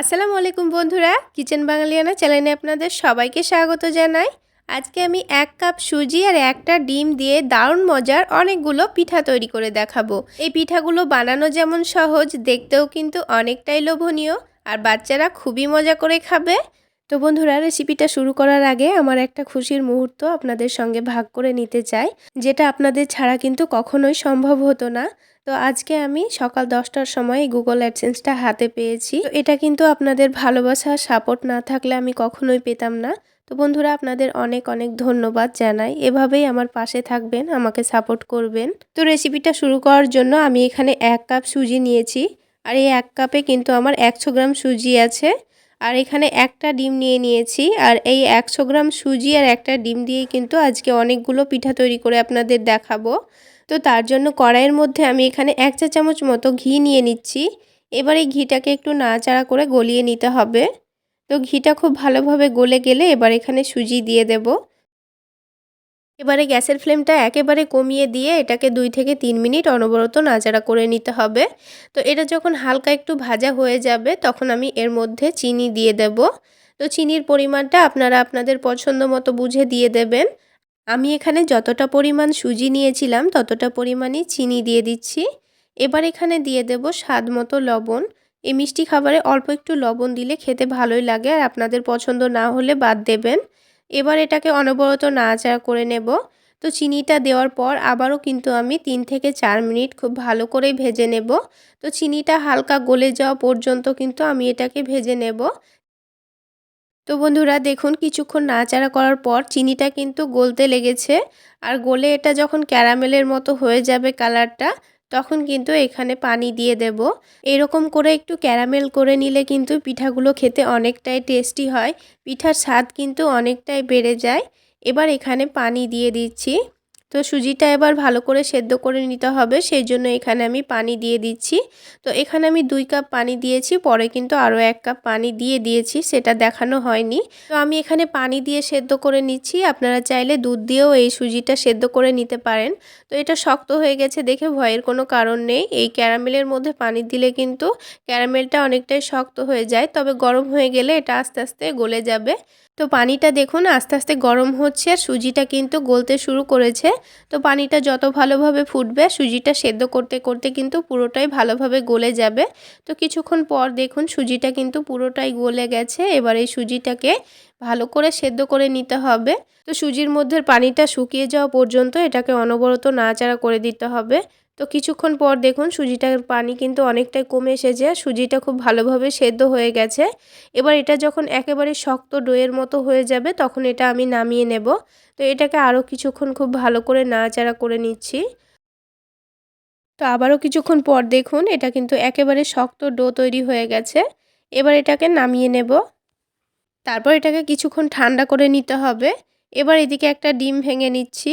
আসসালামু আলাইকুম বন্ধুরা, কিচেন বাঙালিয়ানা চ্যানেলে আপনাদের সবাইকে স্বাগত জানাই। আজকে আমি এক কাপ সুজি আর একটা ডিম দিয়ে দারুণ মজার অনেকগুলো পিঠা তৈরি করে দেখাবো। এই পিঠাগুলো বানানো যেমন সহজ, দেখতেও কিন্তু অনেকটাই লোভনীয়, আর বাচ্চারা খুবই মজা করে খাবে। তো বন্ধুরা রেসিপিটা শুরু করার আগে আমার একটা খুশির মুহূর্ত আপনাদের সঙ্গে ভাগ করে নিতে চাই। যেটা আপনাদের ছাড়া কিন্তু কখনোই সম্ভব হতো না। তো আজকে আমি সকাল দশটার সময় গুগল অ্যাডসেন্সটা হাতে পেয়েছি। তো এটা কিন্তু আপনাদের ভালোবাসা সাপোর্ট না থাকলে আমি কখনোই পেতাম না। তো বন্ধুরা, আপনাদের অনেক অনেক ধন্যবাদ জানাই। এভাবেই আমার পাশে থাকবেন, আমাকে সাপোর্ট করবেন। তো রেসিপিটা শুরু করার জন্য আমি এখানে এক কাপ সুজি নিয়েছি। আর এই এক কাপে কিন্তু আমার একশো গ্রাম সুজি আছে। আর এখানে একটা ডিম নিয়ে নিয়েছি। আর এই একশো গ্রাম সুজি আর একটা ডিম দিয়ে কিন্তু আজকে অনেকগুলো পিঠা তৈরি করে আপনাদের দেখাবো। তো তার জন্য কড়াইয়ের মধ্যে আমি এখানে এক চা চামচ মতো ঘি নিয়ে নিচ্ছি। এবার এই ঘিটাকে একটু নাড়াচাড়া করে গলিয়ে নিতে হবে। তো ঘিটা খুব ভালোভাবে গলে গেলে এবার এখানে সুজি দিয়ে দেব। এবারে গ্যাসের ফ্লেমটা একেবারে কমিয়ে দিয়ে এটাকে দুই থেকে তিন মিনিট অনবরত নাচাড়া করে নিতে হবে। তো এটা যখন হালকা একটু ভাজা হয়ে যাবে, তখন আমি এর মধ্যে চিনি দিয়ে দেব। তো চিনির পরিমাণটা আপনারা আপনাদের পছন্দ মতো বুঝে দিয়ে দেবেন। আমি এখানে যতটা পরিমাণ সুজি নিয়েছিলাম, ততটা পরিমাণই চিনি দিয়ে দিচ্ছি। এবার এখানে দিয়ে দেব স্বাদ মতো লবণ। এই মিষ্টি খাবারে অল্প একটু লবণ দিলে খেতে ভালোই লাগে আর আপনাদের পছন্দ না হলে বাদ দেবেন। এবার এটাকে অনবরত নাড়াচাড়া করে নেব। তো চিনিটা দেওয়ার পর আবারও কিন্তু আমি তিন থেকে চার মিনিট খুব ভালো করে ভেজে নেব। তো চিনিটা হালকা গলে যাওয়া পর্যন্ত কিন্তু আমি এটাকে ভেজে নেব। তো বন্ধুরা দেখুন কিছুক্ষণ নাড়াচাড়া করার পর চিনিটা কিন্তু গলতে লেগেছে। আর গলে এটা যখন ক্যারামেলের মতো হয়ে যাবে কালারটা তখন কিন্তু এখানে পানি দিয়ে দেব। এরকম করে একটু ক্যারামেল করে নিলে কিন্তু পিঠাগুলো খেতে অনেকটাই টেস্টি হয়। পিঠার স্বাদ কিন্তু অনেকটাই বেড়ে যায়। এবার এখানে পানি দিয়ে দিচ্ছি। তো সুজিটা এবার ভালো করে সেদ্ধ করে নিতে হবে, সেই জন্য এখানে আমি পানি দিয়ে দিচ্ছি। তো এখানে আমি দুই কাপ পানি দিয়েছি, পরে কিন্তু আরও এক কাপ পানি দিয়ে দিয়েছি, সেটা দেখানো হয়নি। তো আমি এখানে পানি দিয়ে সেদ্ধ করে নিচ্ছি, আপনারা চাইলে দুধ দিয়েও এই সুজিটা সেদ্ধ করে নিতে পারেন। তো এটা শক্ত হয়ে গেছে দেখে ভয়ের কোনো কারণ নেই, এই ক্যারামেলের মধ্যে পানি দিলে কিন্তু ক্যারামেলটা অনেকটাই শক্ত হয়ে যায়, তবে গরম হয়ে গেলে এটা আস্তে আস্তে গলে যাবে। তো পানিটা দেখুন, আস্তে আস্তে গরম হচ্ছে আর সুজিটা কিন্তু গলতে শুরু করেছে। তো পানিটা যত ভালোভাবে ফুটবে, সুজিটা সেদ্ধ করতে করতে কিন্তু পুরোটাই ভালোভাবে গলে যাবে। তো কিছুক্ষণ পর দেখুন, সুজিটা কিন্তু পুরোটাই গলে গেছে। এবার এই সুজিটাকে ভালো করে সেদ্ধ করে নিতে হবে। তো সুজির মধ্যে পানিটা শুকিয়ে যাওয়া পর্যন্ত এটাকে অনবরত নাড়াচাড়া করে দিতে হবে। তো কিছুক্ষণ পর দেখুন সুজিটার পানি কিন্তু অনেকটাই কমে এসেছে সুজিটা খুব ভালোভাবে সেদ্ধ হয়ে গেছে। এবার এটা যখন একেবারে শক্ত ডোয়ের মতো হয়ে যাবে তখন এটা আমি নামিয়ে নেব। তো এটাকে আরও কিছুক্ষণ খুব ভালো করে নাড়াচাড়া করে নিচ্ছি। তো আবারও কিছুক্ষণ পর দেখুন এটা কিন্তু একেবারে শক্ত ডো তৈরি হয়ে গেছে। এবার এটাকে নামিয়ে নেব। তারপর এটাকে কিছুক্ষণ ঠান্ডা করে নিতে হবে। এবার এদিকে একটা ডিম ভেঙে নিচ্ছি।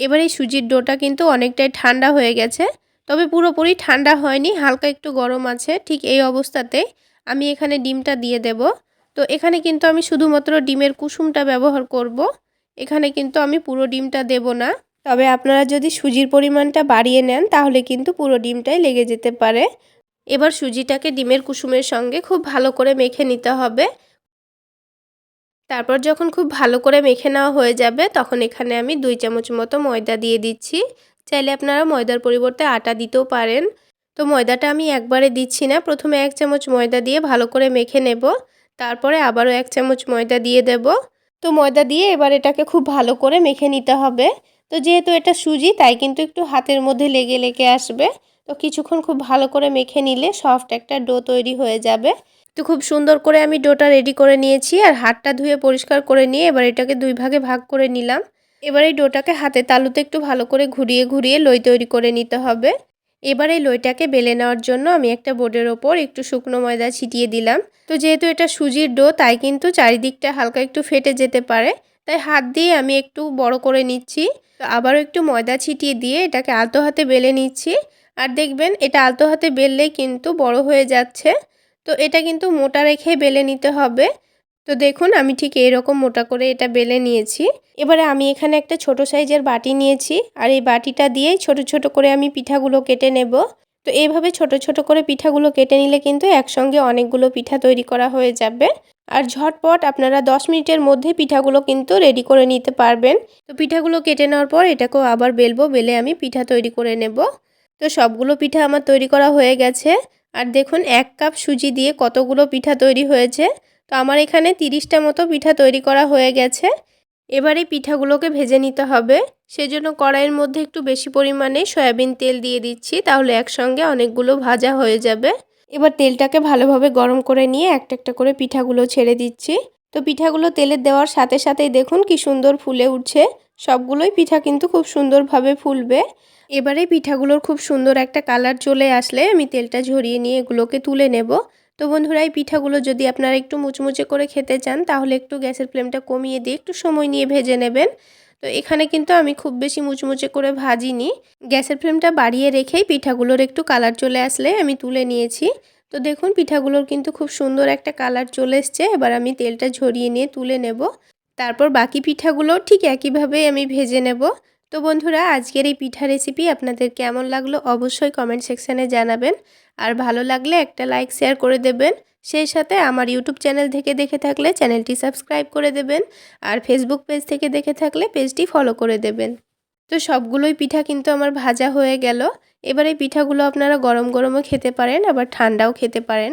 এবার এই সুজির ডোটা কিন্তু অনেকটাই ঠান্ডা হয়ে গেছে, তবে পুরোপুরি ঠান্ডা হয়নি, হালকা একটু গরম আছে, ঠিক এই অবস্থাতে আমি এখানে ডিমটা দিয়ে দেব। তো এখানে কিন্তু আমি শুধুমাত্র ডিমের কুসুমটা ব্যবহার করব। এখানে কিন্তু আমি পুরো ডিমটা দেব না। তবে আপনারা যদি সুজির পরিমাণটা বাড়িয়ে নেন, তাহলে কিন্তু পুরো ডিমটাই লেগে যেতে পারে। এবার সুজিটাকে ডিমের কুসুমের সঙ্গে খুব ভালো করে মেখে নিতে হবে। তারপর যখন খুব ভালো করে মেখে নেওয়া হয়ে যাবে, তখন এখানে আমি দুই চামচ মতো ময়দা দিয়ে দিচ্ছি। চাইলে আপনারা ময়দার পরিবর্তে আটা দিতেও পারেন। তো ময়দাটা আমি একবারে দিচ্ছি না। প্রথমে এক চামচ ময়দা দিয়ে ভালো করে মেখে নেব। তারপরে আবারও এক চামচ ময়দা দিয়ে দেব। তো ময়দা দিয়ে এবার এটাকে খুব ভালো করে মেখে নিতে হবে। তো যেহেতু এটা সুজি, তাই কিন্তু একটু হাতের মধ্যে লেগে লেগে আসবে। তো কিছুক্ষণ খুব ভালো করে মেখে নিলে সফট একটা ডো তৈরি হয়ে যাবে। তো খুব সুন্দর করে আমি ডোটা রেডি করে নিয়েছি আর হাতটা ধুয়ে পরিষ্কার করে নিয়ে এবার এটাকে দুই ভাগে ভাগ করে নিলাম। এবার এই ডোটাকে হাতে তালুতে একটু ভালো করে ঘুরিয়ে ঘুরিয়ে লই তৈরি করে নিতে হবে। এবার এই লইটাকে বেলে নেওয়ার জন্য আমি একটা বোর্ডের ওপর একটু শুকনো ময়দা ছিটিয়ে দিলাম। তো যেহেতু এটা সুজির ডো, তাই কিন্তু চারিদিকটা হালকা একটু ফেটে যেতে পারে। তাই হাত দিয়ে আমি একটু বড় করে নিচ্ছি। আবারও একটু ময়দা ছিটিয়ে দিয়ে এটাকে আলতো হাতে বেলে নিচ্ছি। আর দেখবেন এটা আলতো হাতে বেললেই কিন্তু বড় হয়ে যাচ্ছে। তো এটা কিন্তু মোটা রেখে বেলে নিতে হবে। তো দেখুন, আমি ঠিক এরকম মোটা করে এটা বেলে নিয়েছি। এবারে আমি এখানে একটা ছোট সাইজের বাটি নিয়েছি আর এই বাটিটা দিয়েই ছোট ছোট করে আমি পিঠাগুলো কেটে নেব। তো এইভাবে ছোট ছোট করে পিঠাগুলো কেটে নিলে কিন্তু একসঙ্গে অনেকগুলো পিঠা তৈরি করা হয়ে যাবে। আর ঝটপট আপনারা 10 মিনিটের মধ্যে পিঠাগুলো কিন্তু রেডি করে নিতে পারবেন। তো পিঠাগুলো কেটে নেওয়ার পর এটাকেও আবার বেলবো, বেলে আমি পিঠা তৈরি করে নেব। তো সবগুলো পিঠা আমার তৈরি করা হয়ে গেছে। আর দেখুন, এক কাপ সুজি দিয়ে কতগুলো পিঠা তৈরি হয়েছে। তো আমার এখানে তিরিশটা মতো পিঠা তৈরি করা হয়ে গেছে। এবারে পিঠাগুলোকে ভেজে নিতে হবে। সেজন্য কড়াইয়ের মধ্যে একটু বেশি পরিমাণে সয়াবিন তেল দিয়ে দিচ্ছি, তাহলে একসঙ্গে অনেকগুলো ভাজা হয়ে যাবে। এবার তেলটাকে ভালোভাবে গরম করে নিয়ে একটা একটা করে পিঠাগুলো ছেড়ে দিচ্ছি। তো পিঠাগুলো তেলে দেওয়ার সাথে সাথেই দেখুন কি সুন্দর ফুলে উঠছে। সবগুলোই পিঠা কিন্তু খুব সুন্দরভাবে ফুলবে। এবারে পিঠাগুলোর খুব সুন্দর একটা কালার চলে আসলে, আমি তেলটা ঝরিয়ে নিয়ে এগুলোকে তুলে নেব। তো বন্ধুরা, এই পিঠাগুলো যদি আপনারা একটু মুচমুচে করে খেতে চান, তাহলে একটু গ্যাসের ফ্লেমটা কমিয়ে দিয়ে একটু সময় নিয়ে ভেজে নেবেন। তো এখানে কিন্তু আমি খুব বেশি মুচমুচে করে ভাজিনি। গ্যাসের ফ্লেমটা বাড়িয়ে রেখেই পিঠাগুলোর একটু কালার চলে আসলে আমি তুলে নিয়েছি। তো দেখুন, পিঠাগুলোর কিন্তু খুব সুন্দর একটা কালার চলে এসছে। এবার আমি তেলটা ঝরিয়ে নিয়ে তুলে নেব। তারপর বাকি পিঠাগুলো ঠিক একইভাবে আমি ভেজে নেব। তো বন্ধুরা, আজকের এই পিঠা রেসিপি আপনাদের কেমন লাগল অবশ্যই কমেন্ট সেকশানে জানাবেন। আর ভালো লাগলে একটা লাইক শেয়ার করে দেবেন। সেই সাথে আমার ইউটিউব চ্যানেল থেকে দেখে থাকলে চ্যানেলটি সাবস্ক্রাইব করে দেবেন। আর ফেসবুক পেজ থেকে দেখে থাকলে পেজটি ফলো করে দেবেন। তো সবগুলোই পিঠা কিন্তু আমার ভাজা হয়ে গেল। এবার এই পিঠাগুলো আপনারা গরম গরমও খেতে পারেন, আবার ঠান্ডাও খেতে পারেন।